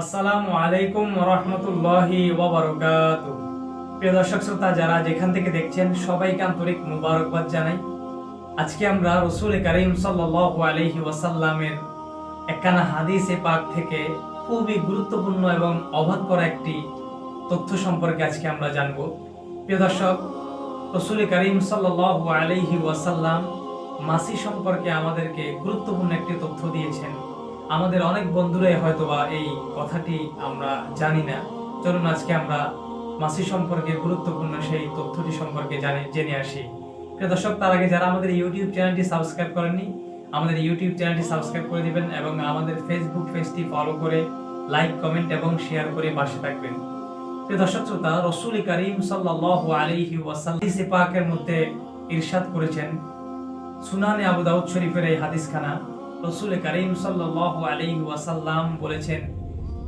আসসালামু আলাইকুম রহমতুল্লাহি ওবরকাত। প্রিয় দর্শক শ্রোতা, যারা যেখান থেকে দেখছেন, সবাইকে আন্তরিক মুবারকবাদ জানাই। আজকে আমরা রসুল করিম আলাইহি ওয়াসাল্লামের একখানা হাদিসে পাক থেকে খুবই গুরুত্বপূর্ণ এবং অবাক করা একটি তথ্য সম্পর্কে আজকে আমরা জানব। প্রিয় দর্শক, রসুল করিম সাল্লাল্লাহু আলাইহি ওয়াসাল্লাম মাসি সম্পর্কে আমাদেরকে গুরুত্বপূর্ণ একটি তথ্য দিয়েছেন। আমাদের অনেক বন্ধুরাই হয়তোবা এই কথাটি আমরা জানি না। চলুন আজকে আমরা মাসি সম্পর্কে, গুরুত্বপূর্ণ সেই তথ্যটি সম্পর্কে জানি জেনে আসি। দর্শক, তার আগে যারা আমাদের ইউটিউব চ্যানেলটি সাবস্ক্রাইব করেননি, আমাদের ইউটিউব চ্যানেলটি সাবস্ক্রাইব করে দিবেন এবং আমাদের ফেসবুক পেজটি ফলো করে লাইক কমেন্ট এবং শেয়ার করে পাশে থাকবেন। দর্শক, শ্রোতা, রসুল করিম সাল্লাল্লাহু আলাইহি ওয়াসাল্লাম হাদিসে পাকের মধ্যে ইরশাদ করেছেন। সুনানে আবু দাউদ শরীফের এই হাদিসখানা রসুল করিম সাল্লাল্লাহু আলাইহি ওয়াসাল্লাম বলেছেন,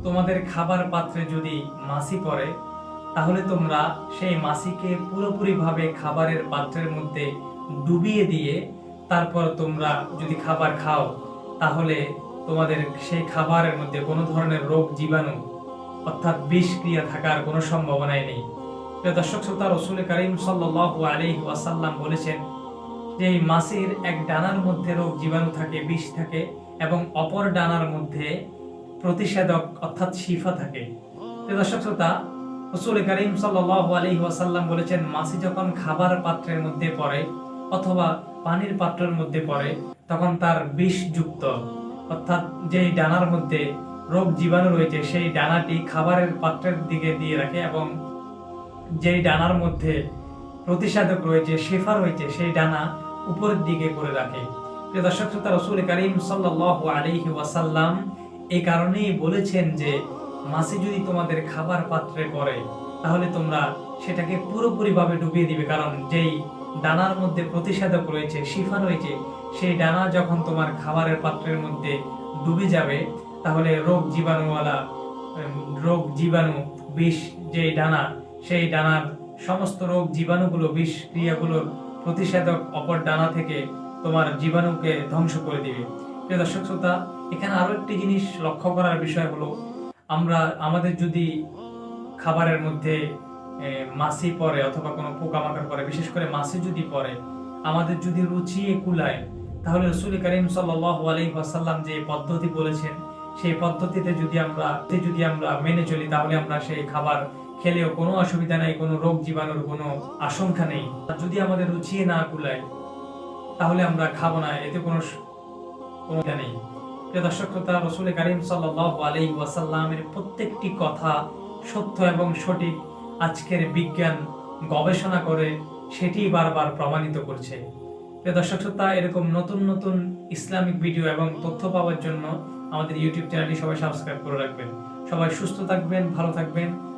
তোমাদের খাবার পাত্রে যদি মাছি পড়ে, তাহলে তোমরা সেই মাছিকে পুরোপুরিভাবে খাবারের পাত্রের মধ্যে ডুবিয়ে দিয়ে তারপর তোমরা যদি খাবার খাও, তাহলে তোমাদের সেই খাবারের মধ্যে কোনো ধরনের রোগ, জীবাণু অর্থাৎ বিষক্রিয়া থাকার কোনো সম্ভাবনাই নেই। দর্শক, শ্রোতা, রসুল করিম সাল্লাল্লাহু আলাইহি ওয়াসাল্লাম বলেছেন যে এই মাছের এক ডানার মধ্যে রোগ জীবাণু থাকে, বিষ থাকে এবং অপর ডানার মধ্যে প্রতিষেধক অর্থাৎ শিফা থাকে। দর্শক শ্রোতা, রসুল করিম সাল্লাল্লাহু আলাইহি ওয়াসাল্লাম বলেছেন মাছি যখন খাবার পাত্রের মধ্যে পড়ে অথবা পানির পাত্রের মধ্যে পড়ে, তখন তার বিষযুক্ত অর্থাৎ যেই ডানার মধ্যে রোগ জীবাণু রয়েছে, সেই ডানাটি খাবারের পাত্রের দিকে দিয়ে রাখে এবং যেই ডানার মধ্যে প্রতিষেধক রয়েছে, শেফা রয়েছে, সেই ডানা উপরের দিকে করে রাখে। প্রিয় দর্শক, শ্রোতা, রসুল করিম সাল্লাল্লাহু আলাইহি ওয়াসাল্লাম এই কারণেই বলেছেন যে মাছি যদি তোমাদের খাবার পাত্রে পড়ে তাহলে তোমরা সেটাকে পুরোপুরিভাবে ডুবিয়ে দিবে। কারণ যেই ডানার মধ্যে প্রতিষেধক রয়েছে, শিফা রয়েছে, সেই ডানা যখন তোমার খাবারের পাত্রের মধ্যে ডুবে যাবে, তাহলে রোগ জীবাণুওয়ালা রোগ জীবাণু বিষ যে ডানা, সেই ডানার সমস্ত রোগ জীবাণুগুলো বিষ ক্রিয়াগুলোর প্রতিষেধক অপর ডানা থেকে তোমার জীবাণুকে ধ্বংস করে দিবে। প্রিয় দর্শক শ্রোতা, এখানে আরও একটি জিনিস লক্ষ্য করার বিষয় হলো, আমরা, আমাদের যদি খাবারের মধ্যে মাছি পড়ে অথবা কোনো পোকামাকড় পড়ে, বিশেষ করে মাছি যদি পড়ে, আমাদের যদি রুচি কুলায় তাহলে রসুল করিম আলাইহি ওয়াসাল্লাম যে পদ্ধতি বলেছেন, সেই পদ্ধতিতে যদি আমরা যদি আমরা মেনে চলি, তাহলে আমরা সেই খাবার খেলেও কোনো অসুবিধা নেই, কোনো রোগ জীবাণুর কোনো আশঙ্কা নেই। যদি আমাদের রুচি না কুলায়, তাহলে আমরা খাব না, এতে কোনো স- কোনো নেই। দর্শক, শ্রোতা, রসুল করিম সাল্লাল্লাহু আলাইহি ওয়াসাল্লামের প্রত্যেকটি কথা সত্য এবং সঠিক আজকের বিজ্ঞান গবেষণা করে সেটি বারবার প্রমাণিত করছে। দর্শক, শ্রোতা, এরকম নতুন নতুন ইসলামিক ভিডিও এবং তথ্য পাওয়ার জন্য আমাদের ইউটিউব চ্যানেলটি সবাই সাবস্ক্রাইব করে রাখবেন। সবাই সুস্থ থাকবেন, ভালো থাকবেন।